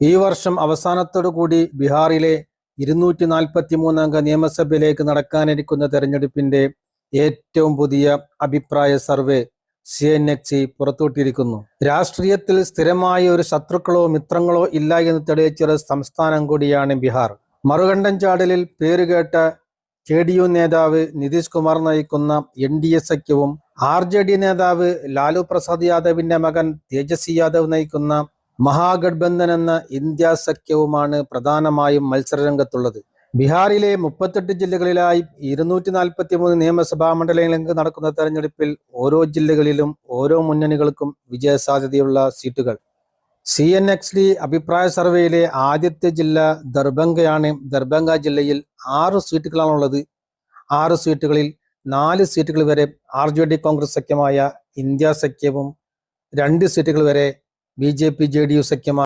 ഈ വർഷം അവസാനത്തോടു കൂടി ബീഹാറിലെ ഇരുന്നൂറ്റി നാൽപ്പത്തി മൂന്നംഗ നിയമസഭയിലേക്ക് നടക്കാനിരിക്കുന്ന തെരഞ്ഞെടുപ്പിന്റെ ഏറ്റവും പുതിയ അഭിപ്രായ സർവേ സി എൻ എക്സി പുറത്തുവിട്ടിരിക്കുന്നു. രാഷ്ട്രീയത്തിൽ സ്ഥിരമായ ഒരു ശത്രുക്കളോ മിത്രങ്ങളോ ഇല്ല എന്ന് തെളിയിച്ചൊരു സംസ്ഥാനം കൂടിയാണ് ബീഹാർ. മറുകണ്ഠൻ ചാടലിൽ പേരുകേട്ട കെ ഡി യു നേതാവ് നിതീഷ് കുമാർ നയിക്കുന്ന എൻ ഡി എ സഖ്യവും ആർ ജെ ഡി നേതാവ് ലാലു പ്രസാദ് യാദവിന്റെ മകൻ തേജസ്വി യാദവ് നയിക്കുന്ന മഹാഗഡ്ബന്ധൻ എന്ന ഇന്ത്യ സഖ്യവുമാണ് പ്രധാനമായും മത്സരരംഗത്തുള്ളത്. ബീഹാറിലെ മുപ്പത്തെട്ട് ജില്ലകളിലായി ഇരുന്നൂറ്റി നാൽപ്പത്തി മൂന്ന് നിയമസഭാ മണ്ഡലങ്ങളിലേക്ക് നടക്കുന്ന തെരഞ്ഞെടുപ്പിൽ ഓരോ ജില്ലകളിലും ഓരോ മുന്നണികൾക്കും വിജയസാധ്യതയുള്ള സീറ്റുകൾ. സി എൻ എക്സ് ഡി അഭിപ്രായ സർവേയിലെ ആദ്യത്തെ ജില്ല ദർഭംഗയാണ് ദർഭംഗ ജില്ലയിൽ ആറ് സീറ്റുകളാണുള്ളത്. ആറ് സീറ്റുകളിൽ നാല് സീറ്റുകൾ വരെ ആർ ജെ ഡി കോൺഗ്രസ് സഖ്യമായ ഇന്ത്യ സഖ്യവും രണ്ട് സീറ്റുകൾ വരെ B J P J D U സഖ്യമായ